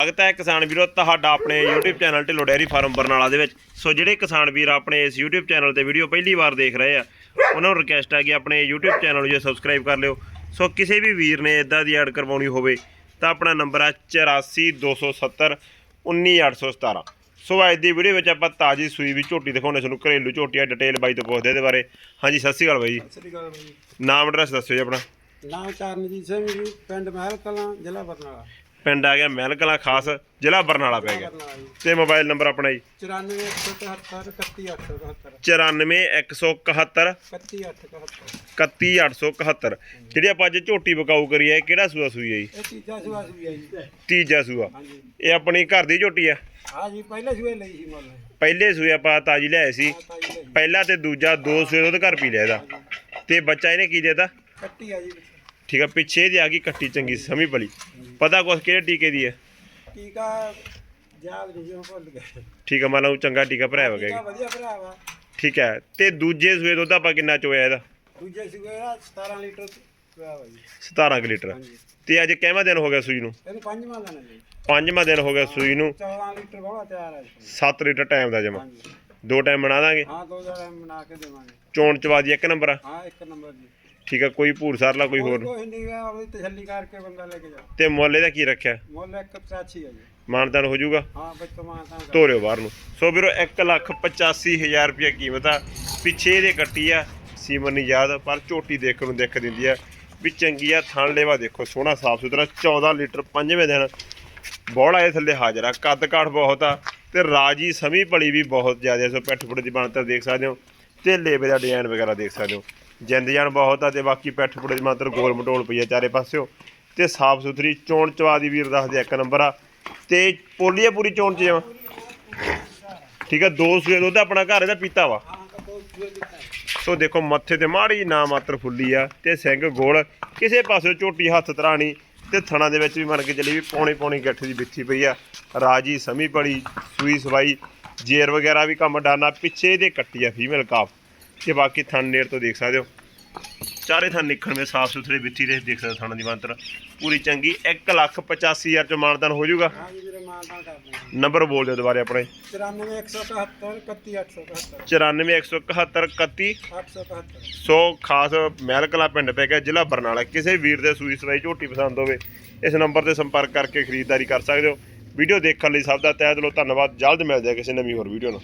ਸਵਾਗਤ ਹੈ ਕਿਸਾਨ ਵੀਰੋ ਤੁਹਾਡਾ ਆਪਣੇ YouTube channel Dhillon dairy farm Barnala ਦੇ ਵਿੱਚ। ਸੋ ਜਿਹੜੇ ਕਿਸਾਨ ਵੀਰ ਆਪਣੇ ਇਸ YouTube ਚੈਨਲ ਤੇ ਵੀਡੀਓ ਪਹਿਲੀ ਵਾਰ ਦੇਖ ਰਹੇ ਆ ਉਹਨਾਂ ਨੂੰ ਰਿਕਵੈਸਟ ਹੈ ਕਿ ਆਪਣੇ YouTube ਚੈਨਲ ਨੂੰ ਜੇ ਸਬਸਕ੍ਰਾਈਬ ਕਰ ਲਿਓ। ਸੋ ਕਿਸੇ ਵੀ ਵੀਰ ਨੇ ਇਦਾਂ ਦੀ ਐਡ ਕਰਵਾਉਣੀ ਹੋਵੇ ਤਾਂ ਆਪਣਾ ਨੰਬਰ ਹੈ 84270 19817 ਸੋ ਅੱਜ ਦੀ ਵੀਡੀਓ ਵਿੱਚ ਆਪਾਂ ਤਾਜੀ ਸੂਈ ਵੀ ਝੋਟੀ ਦਿਖਾਉਣੇ ਤੁਹਾਨੂੰ ਘਰੇਲੂ ਝੋਟੀ ਆ ਡਿਟੇਲ ਬਾਈ ਤੋਂ ਪੁੱਛਦੇ ਇਹਦੇ ਬਾਰੇ। ਹਾਂਜੀ ਸਤਿ ਸ਼੍ਰੀ ਅਕਾਲ ਬਾਈ ਜੀ। ਸ੍ਰੀ ਅਕਾਲ ਭਾਈ ਨਾਮ ਐਡਰੈਸ ਦੱਸਿਓ ਜੀ ਆਪਣਾ। ਨਾਮ ਚਰਨਜੀਤ ਸਿੰਘ ਜੀ ਪਿੰਡ ਮਹਿਲ ਕਲਾਂ ਜ਼ਿਲ੍ਹਾ ਬਰਨਾਲਾ। ਪਿੰਡ ਆ ਗਿਆ ਮਹਿਲ ਕਲਾਂ ਖਾਸ ਜ਼ਿਲ੍ਹਾ ਬਰਨਾਲਾ ਪੈ ਗਿਆ। ਤੇ ਮੋਬਾਈਲ ਨੰਬਰ ਆਪਣਾ ਜੀ। 94 177 94171 31871 31871 ਜਿਹੜੀ ਆਪਾਂ ਅੱਜ ਝੋਟੀ ਬਕਾਊ ਕਰੀ ਹੈ ਕਿਹੜਾ ਸੂਆ ਸੂਈ ਹੈ ਜੀ? ਤੀਜਾ ਸੂਆ ਸੂਈ ਹੈ ਜੀ। ਤੀਜਾ ਸੂਆ। ਹਾਂਜੀ। ਇਹ ਆਪਣੀ ਘਰ ਦੀ ਝੋਟੀ ਆ? ਹਾਂ ਜੀ ਪਹਿਲੇ ਸੂਏ ਲਈ ਸੀ ਮੁੱਲ ਪਹਿਲੇ ਸੂਏ ਆਪਾਂ ਤਾਜੀ ਲਿਆਏ ਸੀ। ਪਹਿਲਾ ਤੇ ਦੂਜਾ ਦੋ ਸੂਏ ਦੁੱਧ ਘਰ ਪੀ ਲਿਆ ਇਹਦਾ। ਤੇ ਬੱਚਾ ਇਹਨੇ ਕੀ ਦੇਤਾ? ਕੱਟੀ ਆ ਜੀ ਠੀਕ ਆ ਪਿੱਛੇ ਦੀ ਆ ਗਈ ਕੱਟੀ ਚੰਗੀ ਸਮੀ ਬਲੀ ਪਤਾ ਕੁਛ ਕਿਹੜੇ ਟੀਕੇ ਦੀ ਹੈ ਟੀਕਾ ਯਾਦ ਨਹੀਂ ਜਿਉਂ ਭੁੱਲ ਗਏ। ਠੀਕ ਆ ਮੰਨ ਲਓ ਚੰਗਾ ਟੀਕਾ ਭਰਾਇਆ ਟੀਕਾ ਵਧੀਆ ਭਰਾ ਵਾ। ਠੀਕ ਹੈ ਤੇ ਦੂਜੇ ਸੂਏ ਦੁੱਧ ਆਪਾਂ ਕਿੰਨਾ ਚੋਇਆ ਇਹਦਾ? ਦੂਜੇ ਸੂਏ ਦਾ 17 ਲੀਟਰ ਪਿਆ ਵਾ ਜੀ। 17 ਕੁ ਲੀਟਰ। ਹਾਂਜੀ। ਤੇ ਅੱਜ ਕਿੰਨਾ ਦਿਨ ਹੋ ਗਿਆ ਸੂਈ ਨੂੰ? ਇਹਨੂੰ ਪੰਜਵਾਂ ਲੈਣਾ ਜੀ। ਪੰਜਵਾਂ ਦਿਨ ਹੋ ਗਿਆ ਸੂਈ ਨੂੰ। 14 ਲੀਟਰ ਬਹੁਤ ਤਿਆਰ ਹੈ ਜੀ। 7 ਲੀਟਰ ਟਾਈਮ ਦਾ ਜਮਾ। ਹਾਂਜੀ। ਦੋ ਟਾਈਮ ਬਣਾ ਦਾਂਗੇ। ਹਾਂ ਦੋ ਜਣੇ ਬਣਾ ਕੇ ਦੇਵਾਂਗੇ। ਚੋਣ ਚਵਾਦੀ ਇੱਕ ਨੰਬਰ ਆ। ਹਾਂ ਇੱਕ ਨੰਬਰ ਜੀ। ਠੀਕ ਆ ਕੋਈ ਭੂਰ ਸਾਰਲਾ ਕੋਈ ਹੋਰ? ਕੋਈ ਨਹੀਂ ਗਾ ਆਪਣੀ ਤਸੱਲੀ ਕਰਕੇ ਬੰਦਾ ਲੈ ਕੇ ਜਾ। ਤੇ ਮੁੱਲ ਇਹਦਾ ਕੀ ਰੱਖਿਆ? ਮੁੱਲ ਇੱਕ 85 ਹੈ ਜੀ। ਮਾਨਦਾਨ ਹੋ ਜਾਊਗਾ? ਹਾਂ ਮਾਨਤਾ ਕਰ। ਤੋਰਿਓ ਬਾਹਰ ਨੂੰ। ਸੋ ਵੀਰੋ 185000 ਰੁਪਏ ਕੀਮਤ ਆ। ਪਿੱਛੇ ਇਹਦੇ ਕੱਟੀ ਆ ਸੀਮਨ ਨਹੀਂ ਯਾਦ ਪਰ ਝੋਟੀ ਦੇਖਣ ਨੂੰ ਦੇਖ ਦਿੰਦੀ ਆ। ਵੀ ਚੰਗੀ ਆ ਥਣ ਲੇਵਾ ਦੇਖੋ ਸੋਹਣਾ ਸਾਫ਼ ਸੁਥਰਾ 14 ਲੀਟਰ ਪੰਜਵੇਂ ਦਿਨ। ਬੋੜਾ ਇਹ ਥੱਲੇ ਹਾਜ਼ਰ ਆ। ਕੱਦ ਕਾਠ ਬਹੁਤ ਆ ਤੇ ਰਾਜੀ ਸਮੀ ਭਲੀ ਵੀ ਬਹੁਤ ਜ਼ਿਆਦਾ ਸੋ ਪਿੱਠ ਪੁੱਠ ਦੀ ਬਣਤਰ ਦੇਖ ਸਕਦੇ ਹੋ ਤੇ ਲੇਵੇ ਦਾ ਡਿਜ਼ਾਈਨ ਵਗੈਰਾ ਦੇਖ ਸਕਦੇ ਹੋ। ਜਿੰਦ ਜਾਨ ਬਹੁਤ ਆ ਤੇ ਬਾਕੀ ਪਿੱਠ ਪੁੜੇ ਦੀ ਬਣਤਰ ਗੋਲ ਮਟੋਲ ਪਈ ਆ ਚਾਰੇ ਪਾਸਿਓ। ਤੇ ਸਾਫ਼ ਸੁਥਰੀ ਚੋਣ ਚਵਾ ਦੀ ਵੀਰ ਦੱਸਦੇ ਇੱਕ ਨੰਬਰ ਆ। ਤੇ ਪੋਲੀ ਆ ਪੂਰੀ ਚੋਣ ਚ ਜਮਾ ਠੀਕ ਆ, ਦੋ ਸੂਏ ਦੁੱਧ ਆਪਣਾ ਘਰ ਇਹਦਾ ਪੀਤਾ ਵਾ। ਸੋ ਦੇਖੋ ਮੱਥੇ ਤੇ ਮਾੜੀ ਜਿਹੀ ਨਾ ਮਾਤਰ ਫੁੱਲੀ ਆ ਤੇ ਸਿੰਘ ਗੋਲ ਕਿਸੇ ਪਾਸੇ ਝੋਟੀ ਹੱਥ ਤਰਾਣੀ ਤੇ ਥਣਾ ਦੇ ਵਿੱਚ ਵੀ ਮੰਨ ਕੇ ਚੱਲੀ ਵੀ ਪੌਣੀ ਪੌਣੀ ਗੱਠ ਦੀ ਬਿੱਥੀ ਪਈ ਆ। ਰਾਜੀ ਸਮੀ ਪੜੀ ਸੂਈ ਸਵਾਈ, ਜੇਰ ਵਗੈਰਾ ਵੀ ਕੰਮ ਡਾਨਾ, ਪਿੱਛੇ ਇਹਦੇ ਕੱਟੀ ਆ ਫੀਮੇਲ ਕਾਫ। ਤੇ ਬਾਕੀ ਥਣ ਨੇੜ ਤੋਂ ਦੇਖ ਸਕਦੇ ਹੋ। ਚਾਰੇ ਥਣ ਨਿਕਲਵੇਂ ਵਿੱਚ ਸਾਫ਼ ਸੁਥਰੇ ਬਿੱਥੀ ਦੇ ਦੇਖ ਸਕਦੇ ਥਣਾਂ ਦੀ ਮਾਤਰ ਪੂਰੀ ਚੰਗੀ 185000 ਚ ਮਾਨਦਾਨ ਹੋ ਜਾਊਗਾ। ਹਾਂ ਜੀ ਵੀਰੇ ਕਰਦੇ ਹਾਂ ਨੰਬਰ ਬੋਲ ਦਿਓ ਦੁਬਾਰੇ ਆਪਣੇ। 94 171 31871 94171 871 ਸੋ ਖਾਸ ਮਹਿਲ ਕਲਾਂ ਪਿੰਡ ਪੈ ਗਿਆ ਜ਼ਿਲ੍ਹਾ ਬਰਨਾਲਾ। ਕਿਸੇ ਵੀਰ ਦੇ ਸੂਈ ਸਵਾਈ ਝੋਟੀ ਪਸੰਦ ਹੋਵੇ ਇਸ ਨੰਬਰ ਤੇ ਸੰਪਰਕ ਕਰਕੇ ਖਰੀਦਦਾਰੀ ਕਰ ਸਕਦੇ ਹੋ। ਵੀਡੀਓ ਦੇਖਣ ਲਈ ਸਭ ਦਾ ਤਹਿ ਦਿਲੋਂ ਧੰਨਵਾਦ। ਜਲਦ ਮਿਲਦੇ ਹਾਂ ਕਿਸੇ ਨਵੀਂ ਹੋਰ ਵੀਡੀਓ ਨਾਲ।